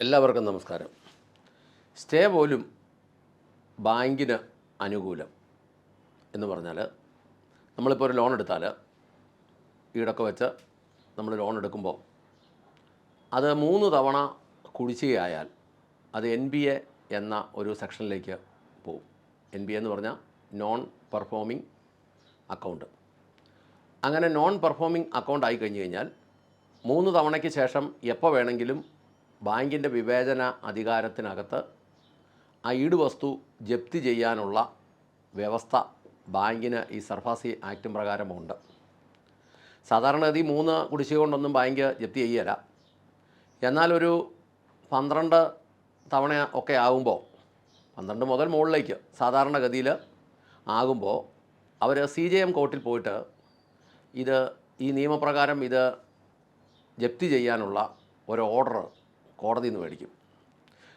എല്ലാവർക്കും നമസ്കാരം. സ്റ്റേ പോലും ബാങ്കിന് അനുകൂലം എന്ന് പറഞ്ഞാൽ നമ്മളിപ്പോൾ ഒരു ലോൺ എടുത്താൽ ഈടൊക്കെ വെച്ച് നമ്മൾ ലോൺ എടുക്കുമ്പോൾ അത് മൂന്ന് തവണ കുടിശ്ശികയായാൽ അത് എൻ ബി എ എന്ന ഒരു സെക്ഷനിലേക്ക് പോവും. എൻ ബി എ എന്ന് പറഞ്ഞാൽ നോൺ പെർഫോമിംഗ് അക്കൗണ്ട് അങ്ങനെ നോൺ പെർഫോമിംഗ് അക്കൗണ്ട് ആയി കഴിഞ്ഞ് കഴിഞ്ഞാൽ മൂന്ന് തവണയ്ക്ക് ശേഷം എപ്പോൾ വേണമെങ്കിലും ബാങ്കിന്റെ വിവേചന അധികാരത്തിനകത്ത് ആ ഈട് വസ്തു ജപ്തി ചെയ്യാനുള്ള വ്യവസ്ഥ ബാങ്കിന് ഈ സർഫാസി ആക്ടും പ്രകാരമുണ്ട്. സാധാരണഗതി മൂന്ന് കുടിശ്ശിക കൊണ്ടൊന്നും ബാങ്ക് ജപ്തി ചെയ്യല. എന്നാലൊരു പന്ത്രണ്ട് തവണ ഒക്കെ ആകുമ്പോൾ പന്ത്രണ്ട് മുതൽ മുകളിലേക്ക് സാധാരണഗതിയിൽ ആകുമ്പോൾ അവർ സി ജെ എം കോർട്ടിൽ പോയിട്ട് ഇത് ഈ നിയമപ്രകാരം ഇത് ജപ്തി ചെയ്യാനുള്ള ഒരു ഓർഡർ കോടതിയിൽ നിന്ന് മേടിക്കും.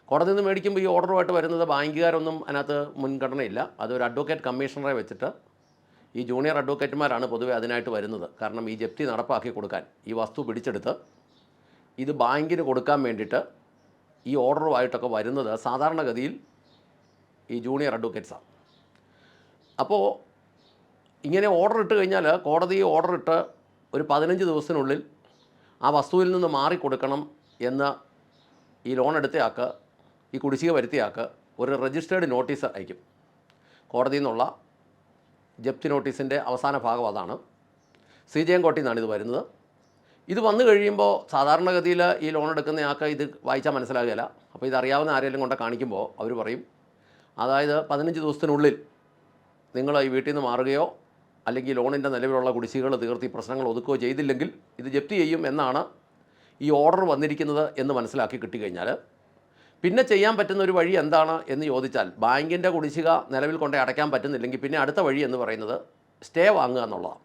കോടതിയിൽ നിന്ന് മേടിക്കുമ്പോൾ ഈ ഓർഡറുമായിട്ട് വരുന്നത് ബാങ്കുകാരൊന്നും അതിനകത്ത് മുൻഗണനയില്ല. അതൊരു അഡ്വക്കേറ്റ് കമ്മീഷണറെ വെച്ചിട്ട് ഈ ജൂനിയർ അഡ്വക്കേറ്റുമാരാണ് പൊതുവെ അതിനായിട്ട് വരുന്നത്. കാരണം ഈ ജപ്തി നടപ്പാക്കി കൊടുക്കാൻ ഈ വസ്തു പിടിച്ചെടുത്ത് ഇത് ബാങ്കിന് കൊടുക്കാൻ വേണ്ടിയിട്ട് ഈ ഓർഡറുമായിട്ടൊക്കെ വരുന്നത് സാധാരണഗതിയിൽ ഈ ജൂനിയർ അഡ്വക്കേറ്റ്സാണ് അപ്പോൾ ഇങ്ങനെ ഓർഡർ ഇട്ട് കഴിഞ്ഞാൽ കോടതി ഓർഡർ ഇട്ട് ഒരു പതിനഞ്ച് ദിവസത്തിനുള്ളിൽ ആ വസ്തുവിൽ നിന്ന് മാറിക്കൊടുക്കണം എന്ന് ഈ ലോൺ എടുത്തയാൾക്ക് ഈ കുടിശ്ശിക വരുത്തിയാൾക്ക് ഒരു രജിസ്റ്റേർഡ് നോട്ടീസ് അയക്കും. കോടതിയിൽ നിന്നുള്ള ജപ്തി നോട്ടീസിന്റെ അവസാന ഭാഗം അതാണ്. സി ജെ എം നിന്നാണ് ഇത് വരുന്നത്. ഇത് വന്നു കഴിയുമ്പോൾ സാധാരണഗതിയിൽ ഈ ലോൺ എടുക്കുന്ന എടുക്കുന്നയാൾക്ക് ഇത് വായിച്ചാൽ മനസ്സിലാകില്ല അപ്പോൾ ഇതറിയാവുന്ന ആരെങ്കിലും കൊണ്ട് കാണിക്കുമ്പോൾ അവർ പറയും അതായത് പതിനഞ്ച് ദിവസത്തിനുള്ളിൽ നിങ്ങൾ ഈ വീട്ടിൽ നിന്ന് മാറുകയോ അല്ലെങ്കിൽ ലോണിന്റെ നിലവിലുള്ള കുടിശ്ശികൾ തീർത്തി പ്രശ്നങ്ങൾ ഒതുക്കുകയോ ചെയ്തില്ലെങ്കിൽ ഇത് ജപ്തി ചെയ്യും എന്നാണ് ഈ ഓർഡർ വന്നിരിക്കുന്നത് എന്ന് മനസ്സിലാക്കി കിട്ടിക്കഴിഞ്ഞാൽ പിന്നെ ചെയ്യാൻ പറ്റുന്ന ഒരു വഴി എന്താണ് എന്ന് ചോദിച്ചാൽ ബാങ്കിന്റെ കുടിശ്ശിക നിലവിൽ കൊണ്ട് അടയ്ക്കാൻ പറ്റുന്നില്ലെങ്കിൽ പിന്നെ അടുത്ത വഴി എന്ന് പറയുന്നത് സ്റ്റേ വാങ്ങുക എന്നുള്ളതാണ്.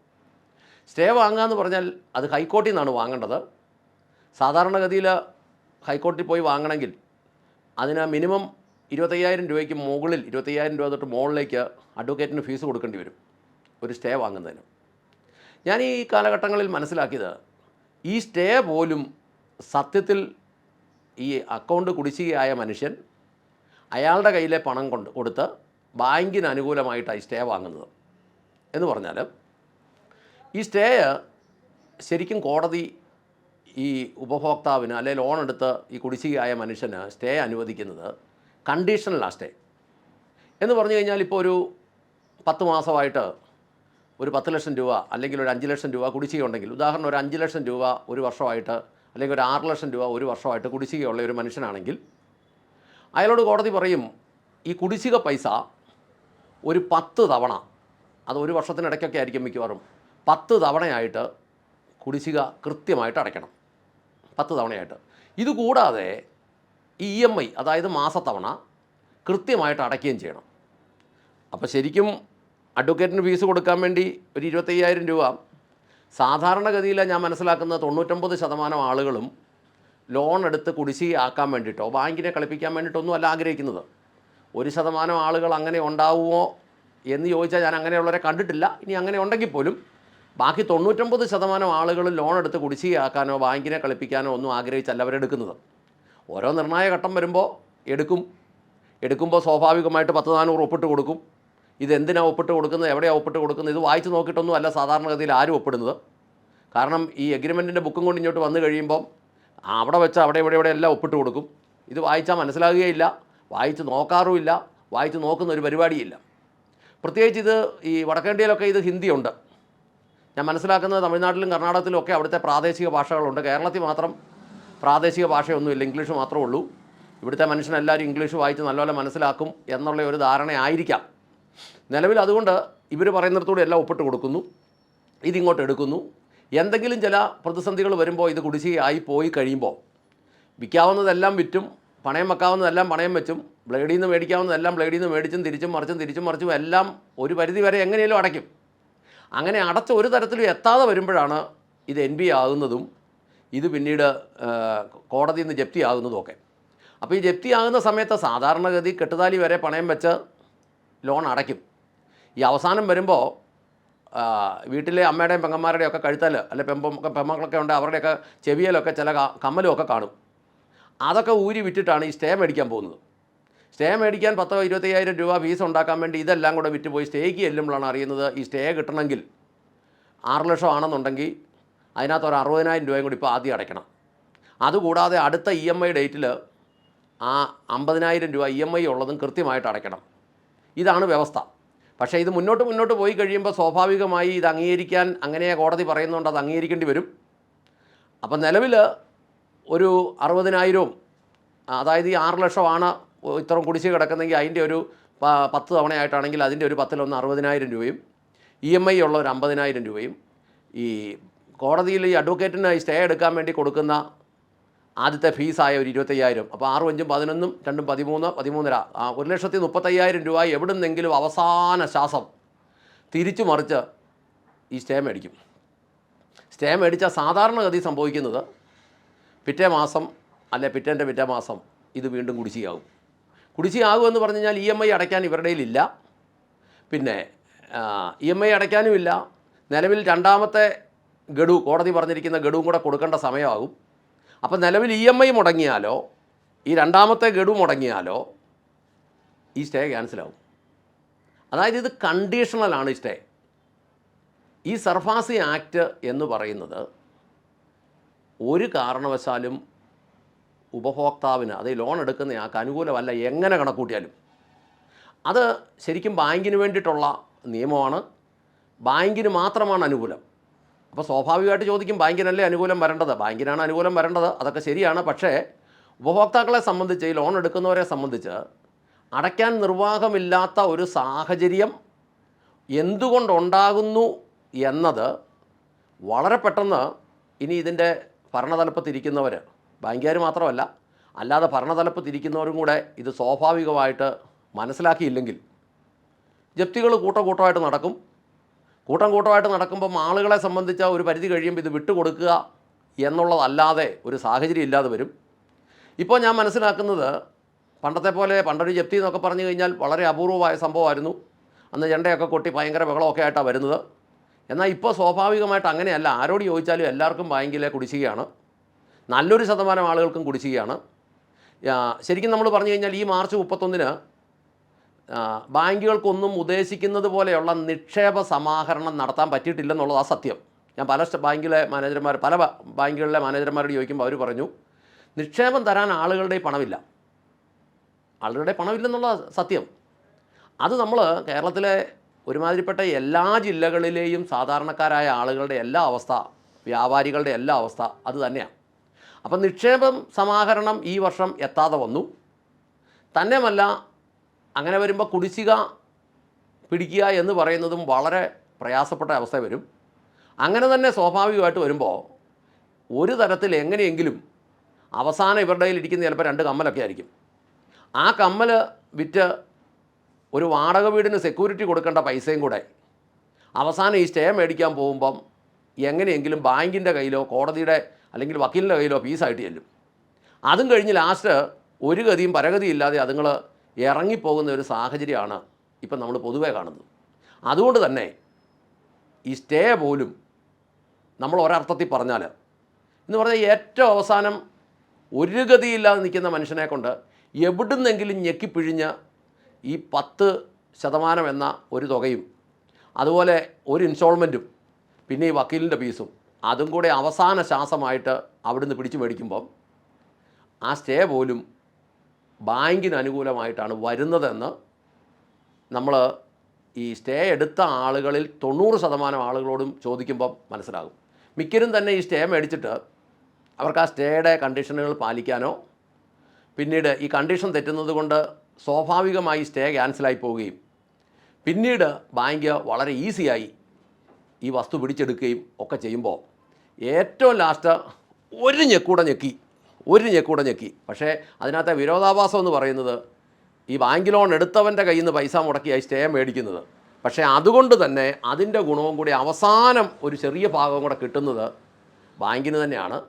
സ്റ്റേ വാങ്ങുക എന്ന് പറഞ്ഞാൽ അത് ഹൈക്കോർട്ടിൽ നിന്നാണ് വാങ്ങേണ്ടത്. സാധാരണഗതിയിൽ ഹൈക്കോടതിയിൽ പോയി വാങ്ങണമെങ്കിൽ അതിന് മിനിമം ഇരുപത്തയ്യായിരം രൂപയ്ക്ക് മുകളിൽ ഇരുപത്തയ്യായിരം രൂപ തൊട്ട് മുകളിലേക്ക് അഡ്വക്കേറ്റിന് ഫീസ് കൊടുക്കേണ്ടി വരും ഒരു സ്റ്റേ വാങ്ങുന്നതിന്. ഞാൻ ഈ കാലഘട്ടങ്ങളിൽ മനസ്സിലാക്കിയത് ഈ സ്റ്റേ പോലും സത്യത്തിൽ ഈ അക്കൗണ്ട് കുടിശ്ശികയായ മനുഷ്യൻ അയാളുടെ കയ്യിലെ പണം കൊണ്ട് കൊടുത്ത് ബാങ്കിന് അനുകൂലമായിട്ടാണ് ഈ സ്റ്റേ വാങ്ങുന്നത്. എന്ന് പറഞ്ഞാൽ ഈ സ്റ്റേ ശരിക്കും കോടതി ഈ ഉപഭോക്താവിന് അല്ലെങ്കിൽ ലോൺ എടുത്ത് ഈ കുടിശ്ശികയായ മനുഷ്യന് സ്റ്റേ അനുവദിക്കുന്നത് കണ്ടീഷണലാണ് സ്റ്റേ. എന്ന് പറഞ്ഞു കഴിഞ്ഞാൽ ഇപ്പോൾ ഒരു പത്ത് മാസമായിട്ട് ഒരു പത്ത് ലക്ഷം രൂപ അല്ലെങ്കിൽ ഒരു അഞ്ച് ലക്ഷം രൂപ കുടിശ്ശിക ഉണ്ടെങ്കിൽ ഉദാഹരണം ഒരു അഞ്ച് ലക്ഷം രൂപ ഒരു വർഷമായിട്ട് അല്ലെങ്കിൽ ഒരു ആറ് ലക്ഷം രൂപ ഒരു വർഷമായിട്ട് കുടിശ്ശികയുള്ള ഒരു മനുഷ്യനാണെങ്കിൽ അയാളോട് കോടതി പറയും ഈ കുടിശ്ശിക പൈസ ഒരു പത്ത് തവണ അത് ഒരു വർഷത്തിനിടയ്ക്കൊക്കെ ആയിരിക്കും മിക്കവാറും പത്ത് തവണയായിട്ട് കുടിശ്ശിക കൃത്യമായിട്ട് അടയ്ക്കണം. പത്ത് തവണയായിട്ട്. ഇതുകൂടാതെ ഇ എം ഐ അതായത് മാസത്തവണ കൃത്യമായിട്ട് അടയ്ക്കുകയും ചെയ്യണം. അപ്പോൾ ശരിക്കും അഡ്വക്കേറ്റിന് ഫീസ് കൊടുക്കാൻ വേണ്ടി ഒരു ഇരുപത്തയ്യായിരം രൂപ സാധാരണഗതിയിൽ ഞാൻ മനസ്സിലാക്കുന്ന തൊണ്ണൂറ്റൊമ്പത് ശതമാനം ആളുകളും ലോൺ എടുത്ത് കുടിശ്ശികയാക്കാൻ വേണ്ടിയിട്ടോ ബാങ്കിനെ കളിപ്പിക്കാൻ വേണ്ടിയിട്ടൊന്നും അല്ല ആഗ്രഹിക്കുന്നത്. ഒരു ശതമാനം ആളുകൾ അങ്ങനെ ഉണ്ടാവുമോ എന്ന് ചോദിച്ചാൽ ഞാൻ അങ്ങനെയുള്ളവരെ കണ്ടിട്ടില്ല. ഇനി അങ്ങനെ ഉണ്ടെങ്കിൽ പോലും ബാക്കി തൊണ്ണൂറ്റൊമ്പത് ശതമാനം ആളുകൾ ലോൺ എടുത്ത് കുടിശ്ശികയാക്കാനോ ബാങ്കിനെ കളിപ്പിക്കാനോ ഒന്നും ആഗ്രഹിച്ചല്ല അവരെടുക്കുന്നത് ഓരോ നിർണായക ഘട്ടം വരുമ്പോൾ എടുക്കും. എടുക്കുമ്പോൾ സ്വാഭാവികമായിട്ട് പത്ത് നാനൂറ് ഒപ്പിട്ട് കൊടുക്കും. ഇതെന്തിനാണ് ഒപ്പിട്ട് കൊടുക്കുന്നത്? എവിടെയാണ് ഒപ്പിട്ട് കൊടുക്കുന്നത്? ഇത് വായിച്ച് നോക്കിയിട്ടൊന്നും അല്ല സാധാരണഗതിയിൽ ആരും ഒപ്പിടുന്നത്? കാരണം ഈ എഗ്രിമെന്റിന്റെ ബുക്കും കൊണ്ട് ഇങ്ങോട്ട് വന്നു കഴിയുമ്പം അവിടെ വെച്ച് അവിടെ ഇവിടെ ഇവിടെ എല്ലാം ഒപ്പിട്ട് കൊടുക്കും. ഇത് വായിച്ചാൽ മനസ്സിലാകുകയില്ല. വായിച്ച് നോക്കാറുമില്ല. വായിച്ച് നോക്കുന്ന ഒരു പരിപാടിയില്ല. പ്രത്യേകിച്ച് ഇത് ഈ വടക്കേണ്ടിയിലൊക്കെ ഇത് ഹിന്ദിയുണ്ട്. ഞാൻ മനസ്സിലാക്കുന്നത് തമിഴ്നാട്ടിലും കർണാടകത്തിലും ഒക്കെ അവിടുത്തെ പ്രാദേശിക ഭാഷകളുണ്ട്. കേരളത്തിൽ മാത്രം പ്രാദേശിക ഭാഷയൊന്നുമില്ല ഇംഗ്ലീഷ് മാത്രമേ ഉള്ളൂ. ഇവിടുത്തെ മനുഷ്യനെല്ലാവരും ഇംഗ്ലീഷ് വായിച്ച് നല്ലപോലെ മനസ്സിലാക്കും എന്നുള്ള ഒരു ധാരണയായിരിക്കാം. നിലവിൽ അതുകൊണ്ട് ഇവർ പറയുന്നിടത്തോടെ എല്ലാം ഒപ്പിട്ട് കൊടുക്കുന്നു. ഇതിങ്ങോട്ട് എടുക്കുന്നു. എന്തെങ്കിലും ചില പ്രതിസന്ധികൾ വരുമ്പോൾ ഇത് കുടിശ്ശികയായി പോയി കഴിയുമ്പോൾ വിൽക്കാവുന്നതെല്ലാം വിറ്റും പണയം വെക്കാവുന്നതെല്ലാം പണയം വെച്ചും ബ്ലേഡിൽ നിന്ന് മേടിക്കാവുന്നതെല്ലാം ബ്ലേഡിൽ നിന്ന് മേടിച്ചും തിരിച്ചും മറിച്ചും തിരിച്ചും മറിച്ചും എല്ലാം ഒരു പരിധി വരെ എങ്ങനെയും അടയ്ക്കും. അങ്ങനെ അടച്ച ഒരു തരത്തിലും എത്താതെ വരുമ്പോഴാണ് ഇത് എൻ ബി ആകുന്നതും ഇത് പിന്നീട് കോടതിയിൽ നിന്ന് ജപ്തി ആകുന്നതും ഒക്കെ. അപ്പോൾ ഈ ജപ്തി ആകുന്ന സമയത്ത് സാധാരണഗതി കെട്ടുതാലി വരെ പണയം വെച്ച് ലോൺ അടയ്ക്കും. ഈ അവസാനം വരുമ്പോൾ വീട്ടിലെ അമ്മയുടെയും പെങ്ങന്മാരുടെയും ഒക്കെ കഴുത്തൽ അല്ലെ പെമ്പൊക്കെ പെമ്മക്കളൊക്കെ ഉണ്ട് അവരുടെയൊക്കെ ചെവിയിലൊക്കെ ചില കമ്മലും ഒക്കെ കാണും. അതൊക്കെ ഊരി വിറ്റിട്ടാണ് ഈ സ്റ്റേ മേടിക്കാൻ പോകുന്നത്. സ്റ്റേ മേടിക്കാൻ പത്തോ ഇരുപത്തയ്യായിരം രൂപ ഫീസ് ഉണ്ടാക്കാൻ വേണ്ടി ഇതെല്ലാം കൂടെ വിറ്റ് പോയി സ്റ്റേക്ക് ചെല്ലുമ്പോഴാണ് അറിയുന്നത് ഈ സ്റ്റേ കിട്ടണമെങ്കിൽ ആറ് ലക്ഷം ആണെന്നുണ്ടെങ്കിൽ അതിനകത്ത് ഒരു അറുപതിനായിരം രൂപയും കൂടി ഇപ്പോൾ ആദ്യം അടയ്ക്കണം. അതുകൂടാതെ അടുത്ത ഇ എം ഐ ഡേറ്റിൽ ആ അമ്പതിനായിരം രൂപ ഇ എം ഐ ഉള്ളതും കൃത്യമായിട്ട് അടയ്ക്കണം. ഇതാണ് വ്യവസ്ഥ. പക്ഷേ ഇത് മുന്നോട്ട് മുന്നോട്ട് പോയി കഴിയുമ്പോൾ സ്വാഭാവികമായി ഇത് അംഗീകരിക്കാൻ അങ്ങനെ കോടതി പറയുന്നുണ്ട് അത് അംഗീകരിക്കേണ്ടി വരും. അപ്പം നിലവിൽ ഒരു അറുപതിനായിരവും അതായത് ഈ ആറ് ലക്ഷമാണ് ഇത്രയും കുടിശ്ശിക കിടക്കുന്നെങ്കിൽ അതിന്റെ ഒരു പത്ത് തവണയായിട്ടാണെങ്കിൽ അതിന്റെ ഒരു പത്തിലൊന്ന് അറുപതിനായിരം രൂപയും ഇ എം ഐ ഉള്ള ഒരു അമ്പതിനായിരം രൂപയും ഈ കോടതിയിൽ ഈ അഡ്വക്കേറ്റിന് സ്റ്റേ എടുക്കാൻ വേണ്ടി കൊടുക്കുന്ന ആദ്യത്തെ ഫീസായ ഒരു ഇരുപത്തയ്യായിരം. അപ്പോൾ ആറും അഞ്ചും പതിനൊന്നും രണ്ടും പതിമൂന്ന് പതിമൂന്നര. ഒരു ലക്ഷത്തി മുപ്പത്തയ്യായിരം രൂപ എവിടുന്നെങ്കിലും അവസാന ശ്വാസം തിരിച്ചു മറിച്ച് ഈ സ്റ്റേ മേടിക്കും. സ്റ്റേ മേടിച്ചാൽ സാധാരണഗതി സംഭവിക്കുന്നത് പിറ്റേ മാസം അല്ലെ പിറ്റേന്റെ പിറ്റേ മാസം ഇത് വീണ്ടും കുടിശ്ശികയാകും. കുടിശ്ശികയാകുമെന്ന് പറഞ്ഞു കഴിഞ്ഞാൽ ഇ എം ഐ അടയ്ക്കാൻ ഇവരുടെ കയ്യിലില്ല. പിന്നെ ഇ എം ഐ അടയ്ക്കാനുമില്ല. നിലവിൽ രണ്ടാമത്തെ ഗഡു കോടതി പറഞ്ഞിരിക്കുന്ന ഗഡുവും കൂടെ കൊടുക്കേണ്ട സമയമാകും. അപ്പം നിലവിൽ ഇ എം ഐ മുടങ്ങിയാലോ? ഈ രണ്ടാമത്തെ ഗഡു മുടങ്ങിയാലോ? ഈ സ്റ്റേ ക്യാൻസലാവും അതായത് ഇത് കണ്ടീഷണലാണ് ഈ സ്റ്റേ ഈ സർഫാസി ആക്ട് എന്ന് പറയുന്നത് ഒരു കാരണവശാലും ഉപഭോക്താവിന് അത് ലോൺ ലോൺ എടുക്കുന്നയാൾക്ക് അനുകൂലമല്ല എങ്ങനെ കണക്കൂട്ടിയാലും. അത് ശരിക്കും ബാങ്കിന് വേണ്ടിയിട്ടുള്ള നിയമമാണ്. ബാങ്കിന് മാത്രമാണ് അനുകൂലം. അപ്പോൾ സ്വാഭാവികമായിട്ട് ചോദിക്കും ബാങ്കിനല്ലേ അനുകൂലം വരേണ്ടത്? ബാങ്കിനാണ് അനുകൂലം വരേണ്ടത്. അതൊക്കെ ശരിയാണ്. പക്ഷേ ഉപഭോക്താക്കളെ സംബന്ധിച്ച് ഈ ലോൺ എടുക്കുന്നവരെ സംബന്ധിച്ച് അടയ്ക്കാൻ നിർവാഹമില്ലാത്ത ഒരു സാഹചര്യം എന്തുകൊണ്ടുണ്ടാകുന്നു എന്നത് വളരെ പെട്ടെന്ന് ഇനി ഇതിന്റെ ഭരണതലപ്പത്തിരിക്കുന്നവർ ബാങ്കുകാർ മാത്രമല്ല അല്ലാതെ ഭരണതലപ്പത്തിരിക്കുന്നവരും കൂടെ ഇത് സ്വാഭാവികമായിട്ട് മനസ്സിലാക്കിയില്ലെങ്കിൽ ജപ്തികൾ കൂട്ടം കൂട്ടമായിട്ട് നടക്കും. കൂട്ടം കൂട്ടമായിട്ട് നടക്കുമ്പം ആളുകളെ സംബന്ധിച്ച ഒരു പരിധി കഴിയുമ്പോൾ ഇത് വിട്ടുകൊടുക്കുക എന്നുള്ളതല്ലാതെ ഒരു സാഹചര്യം ഇല്ലാതെ വരും. ഇപ്പോൾ ഞാൻ മനസ്സിലാക്കുന്നത് പണ്ടത്തെ പോലെ പണ്ടൊരു ജപ്തി എന്നൊക്കെ പറഞ്ഞു കഴിഞ്ഞാൽ വളരെ അപൂർവമായ സംഭവമായിരുന്നു. അന്ന് ജണ്ടയൊക്കെ കൊട്ടി ഭയങ്കര ബഹളമൊക്കെ ആയിട്ടാണ് വരുന്നത്. എന്നാൽ ഇപ്പോൾ സ്വാഭാവികമായിട്ട് അങ്ങനെയല്ല. ആരോട് ചോദിച്ചാലും എല്ലാവർക്കും ബാങ്കിലെ കുടിശ്ശികയാണ്. നല്ലൊരു ശതമാനം ആളുകൾക്കും കുടിശ്ശികയാണ്. ശരിക്കും നമ്മൾ പറഞ്ഞു കഴിഞ്ഞാൽ ഈ മാർച്ച് മുപ്പത്തൊന്നിന് ബാങ്കുകൾക്കൊന്നും ഉദ്ദേശിക്കുന്നത് പോലെയുള്ള നിക്ഷേപ സമാഹരണം നടത്താൻ പറ്റിയിട്ടില്ലെന്നുള്ളത് ആ സത്യം. ഞാൻ പല ബാങ്കിലെ മാനേജർമാർ പല ബാങ്കുകളിലെ മാനേജർമാരോട് ചോദിക്കുമ്പോൾ അവർ പറഞ്ഞു നിക്ഷേപം തരാൻ ആളുകളുടെ പണമില്ല. ആളുകളുടെ പണമില്ലെന്നുള്ള സത്യം. അത് നമ്മൾ കേരളത്തിലെ ഒരുമാതിരിപ്പെട്ട എല്ലാ ജില്ലകളിലെയും സാധാരണക്കാരായ ആളുകളുടെ എല്ലാ അവസ്ഥ വ്യാപാരികളുടെ എല്ലാ അവസ്ഥ അത് തന്നെയാണ് അപ്പം നിക്ഷേപം സമാഹരണം ഈ വർഷം എത്താതെ വന്നു. തന്നെയുമല്ല അങ്ങനെ വരുമ്പോൾ കുടിശ്ശിക പിടിക്കുക എന്ന് പറയുന്നതും വളരെ പ്രയാസപ്പെട്ട അവസ്ഥ വരും. അങ്ങനെ തന്നെ സ്വാഭാവികമായിട്ട് വരുമ്പോൾ ഒരു തരത്തിൽ എങ്ങനെയെങ്കിലും അവസാനം ഇവരുടെ കയ്യിൽ ഇരിക്കുന്ന ചിലപ്പോൾ രണ്ട് കമ്മലൊക്കെ ആയിരിക്കും. ആ കമ്മൽ വിറ്റ് ഒരു വാടക വീടിന് സെക്യൂരിറ്റി കൊടുക്കേണ്ട പൈസയും കൂടെ അവസാനം ഈ സ്റ്റേ മേടിക്കാൻ പോകുമ്പം എങ്ങനെയെങ്കിലും ബാങ്കിന്റെ കയ്യിലോ കോടതിയുടെ അല്ലെങ്കിൽ വക്കീലിന്റെ കയ്യിലോ ഫീസായിട്ട് ചെല്ലും. അതും കഴിഞ്ഞ് ലാസ്റ്റ് ഒരു ഗതിയും പരഗതിയും ഇല്ലാതെ അതുങ്ങൾ ഇറങ്ങിപ്പോകുന്ന ഒരു സാഹചര്യമാണ് ഇപ്പം നമ്മൾ പൊതുവേ കാണുന്നത്. അതുകൊണ്ട് തന്നെ ഈ സ്റ്റേ പോലും നമ്മൾ ഒരർത്ഥത്തിൽ പറഞ്ഞാൽ എന്ന് പറഞ്ഞാൽ ഏറ്റവും അവസാനം ഒരു ഗതിയില്ലാതെ നിൽക്കുന്ന മനുഷ്യനെ കൊണ്ട് എവിടുന്നെങ്കിലും ഞെക്കിപ്പിഴിഞ്ഞ് ഈ പത്ത് ശതമാനം എന്ന ഒരു തുകയും അതുപോലെ ഒരു ഇൻസ്റ്റോൾമെന്റും പിന്നെ ഈ വക്കീലിന്റെ ഫീസും അതും കൂടെ അവസാന ശ്വാസമായിട്ട് അവിടുന്ന് പിടിച്ചു മേടിക്കുമ്പം ആ സ്റ്റേ പോലും ബാങ്കിന് അനുകൂലമായിട്ടാണ് വരുന്നതെന്ന് നമ്മൾ ഈ സ്റ്റേ എടുത്ത ആളുകളിൽ തൊണ്ണൂറ് ശതമാനം ആളുകളോടും ചോദിക്കുമ്പം മനസ്സിലാകും. മിക്കരും തന്നെ ഈ സ്റ്റേ മേടിച്ചിട്ട് അവർക്ക് ആ സ്റ്റേയുടെ കണ്ടീഷനുകൾ പാലിക്കാനോ പിന്നീട് ഈ കണ്ടീഷൻ തെറ്റുന്നത് കൊണ്ട് സ്വാഭാവികമായി സ്റ്റേ ക്യാൻസലായി പോവുകയും പിന്നീട് ബാങ്ക് വളരെ ഈസിയായി ഈ വസ്തു പിടിച്ചെടുക്കുകയും ഒക്കെ ചെയ്യുമ്പോൾ ഏറ്റവും ലാസ്റ്റ് ഒരു ഞെക്കൂടെ ഞെക്കി ഒരു ഞെക്കൂടെ ഞെക്കി. പക്ഷേ അതിനകത്തെ വിരോധാഭാസം എന്ന് പറയുന്നത് ഈ ബാങ്ക് ലോൺ എടുത്തവന്റെ കയ്യിൽ നിന്ന് പൈസ മുടക്കിയായി സ്റ്റേ മേടിക്കുന്നത്. പക്ഷേ അതുകൊണ്ട് തന്നെ അതിന്റെ ഗുണവും കൂടി അവസാനം ഒരു ചെറിയ ഭാഗം കൂടെ കിട്ടുന്നത് ബാങ്കിന് തന്നെയാണ്.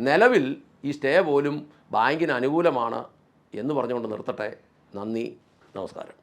നിലവിൽ ഈ സ്റ്റേ പോലും ബാങ്കിന് അനുകൂലമാണ് എന്ന് പറഞ്ഞുകൊണ്ട് നിർത്തട്ടെ. നന്ദി. നമസ്കാരം.